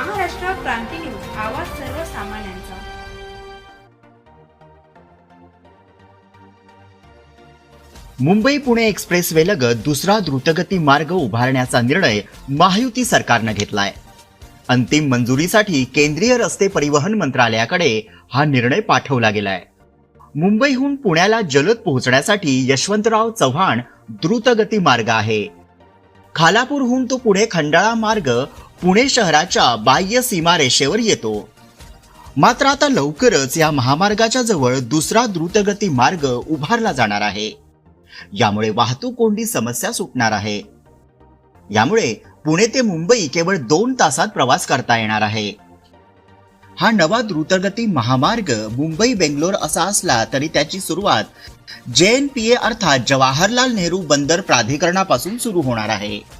आवाज सर्वसामान्यांचा. मुंबई पुणे एक्सप्रेसवे लगत दुसरा द्रुतगती मार्ग उभारण्याचा निर्णय महायुती सरकारनं घेतलाय. अंतिम मंजुरीसाठी केंद्रीय रस्ते परिवहन मंत्रालयाकडे हा निर्णय पाठवला गेलाय. मुंबईहून पुण्याला जलद पोहोचण्यासाठी यशवंतराव चव्हाण द्रुतगती मार्ग आहे. खालापूरहून तो पुढे खंडाळा मार्ग पुणे शहराच्या बाह्य सीमारेषेवर येतो. मात्र आता लवकरच या महामार्गाच्या जवळ दुसरा द्रुतगती मार्ग उभारला जाणार आहे. यामुळे वाहतूक कोंडी समस्या सुटणार आहे. यामुळे पुणे ते मुंबई केवळ दोन तासात प्रवास करता येणार आहे. हा नवा द्रुतगती महामार्ग मुंबई बेंगलोर असा असला तरी त्याची सुरुवात जे एन पी ए अर्थात जवाहरलाल नेहरू बंदर प्राधिकरणापासून सुरू होणार आहे.